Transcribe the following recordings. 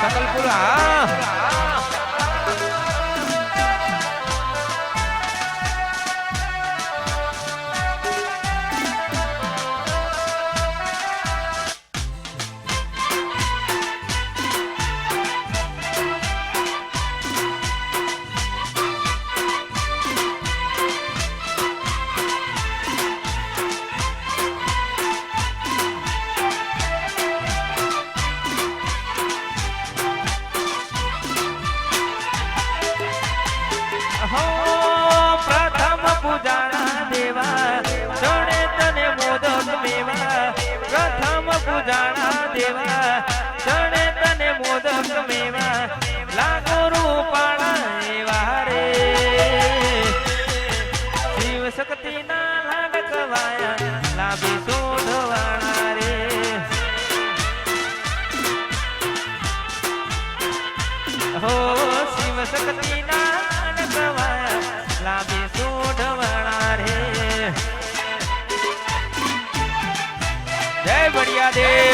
હા. મારું જય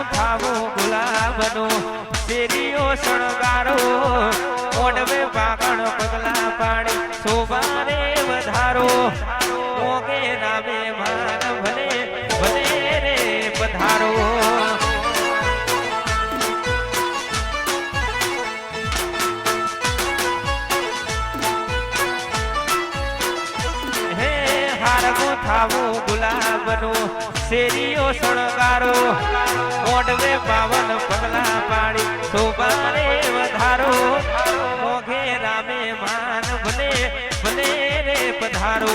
ગુંથાવો ગુલાબનો, શેરીઓ શણગારો. ઓડવે પાકણ પગલા પાડી, શોભાને વધારો. મોગે નામે માન ભલે ભલે રે પધારો. હે હારગો થાવો, ગુલાબનો શેરીઓ શણગારો ઓડવે પાવન પગલા પાડી, શોભાને વધારો. મોઘે રામે માન, ભલે ભલે રે પધારો.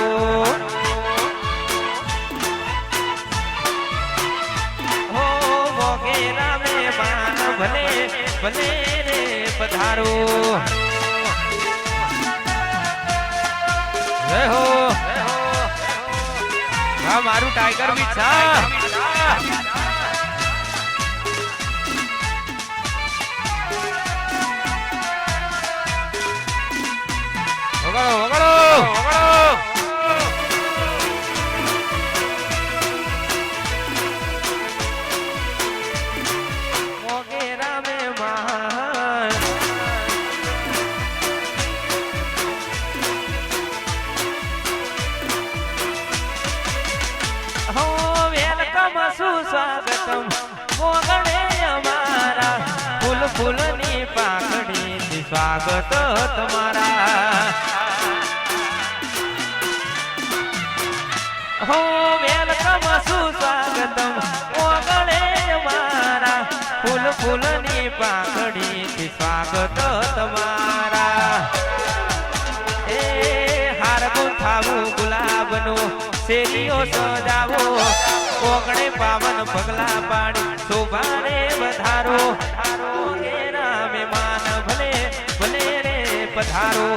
હો, મોઘે રામે માન, ભલે ભલે રે પધારો. હો. હા મારું ટાઈગર બી સુસ્વાગતમ. મોગણે અમારા. ફૂલ ફૂલની પાકડી સ્વાગત તમારા. હો, વેલકમ સુસ્વાગતમ. મોગણે અમારા. ફૂલ ફૂલની પાકડી સ્વાગત તમારા. એ હાર ગુંથાવું ગુલાબનું, શેરીઓ સજાવો. કોગણે પાવન પગલા પાડી. શોભાને વધારો. રામે માન ભલે ભલે રે પધારો.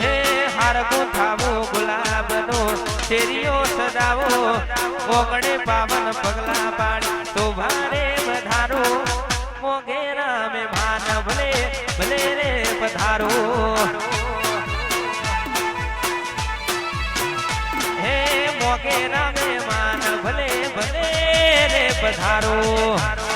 હે હાર ગુંથાવો ગુલાબનો, શેરીઓ સદાવો ઓગણે પાવન પગલા પાડી. શોભાને વધારો. મોગે રામે માન ભલે ભલે રે પધારો. મોગે રામે માન ભલે ભલે રે પધારો.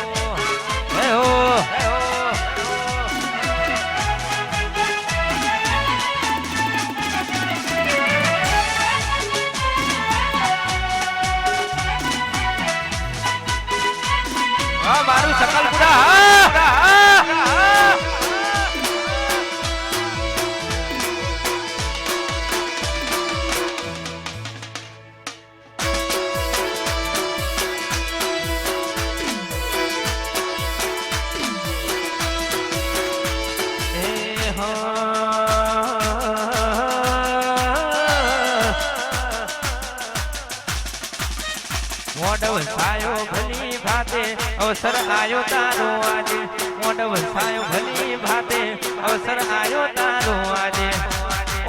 ભલી ભાતે અવસર આયો તારો આજે. મોઢ વસાયો ભલી ભાતે અવસર આયો તારો આજે.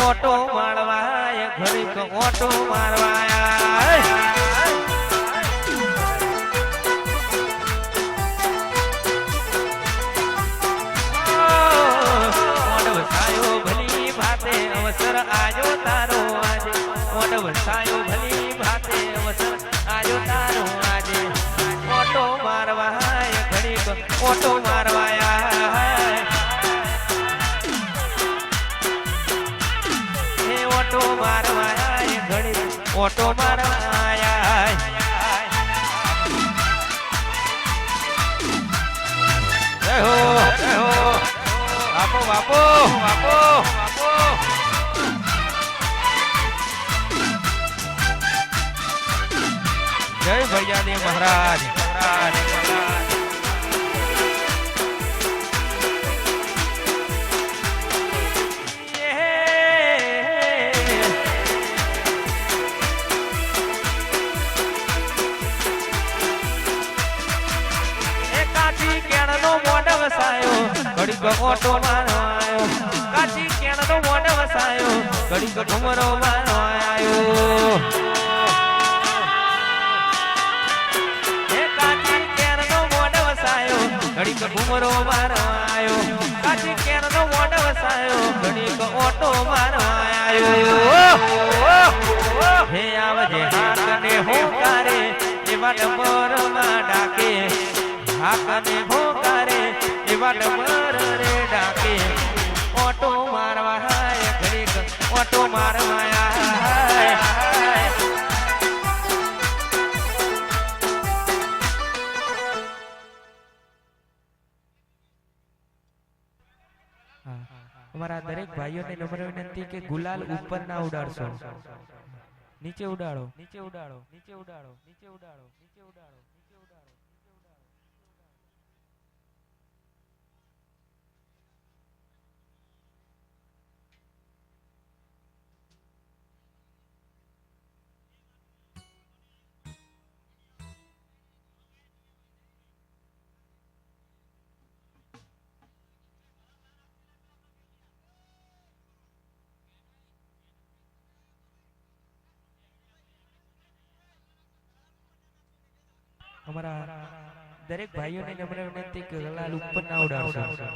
ઓટો મારવાય, ઘડીક ઓટો મારવાયા. ઓટો જય હો હો બાપો બાપો બાપો બાપો જય ભૈયાદેવ મહારાજ મહારાજ મહારાજ. ઘડીક ઓટો મારો કાચી કેણનો મોઢ વસાયો. ઘડીક ઘુમરો મારો આયો. ઘડીક ઘુમરો મારો આયો. કાચી કેણનો મોઢ વસાયો. ઘડીક ઓટો મારો આયો. હે આવજે હાકને હોકારે, એવા ડમરમાં ડાકે. હાકને હોકારે એવા ડમર રે ડાકે. ઓટો મારવા હાય ઘડીક ઓટો મારવા હાય. અમારા દરેક ભાઈઓને નમ્ર વિનંતી કે ગુલાલ ઉપર ના ઉડાડશો. નીચે ઉડાડો નીચે ઉડાડો. નીચે ઉડાડો. નીચે ઉડાડો. નીચે ઉડાડો. નીચે ઉડાડો. અમારા દરેક ભાઈઓને નમ્ર વિનંતી કે લાલ ઉપર ના ઉડાડશો.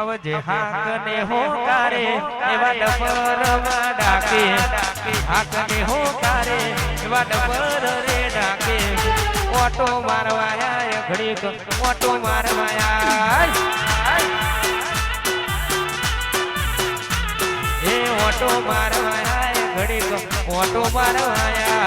આવજે હાકને હોકારે એવા ડબરમાં ડાકે. હાકને હોકારે એવા ડફર રે ડાકે. ઓટો મારવાયા ઘડીક ઓટો મારવાયા એ ઓટો મારવાયા ઘડીક ઓટો મારવાયા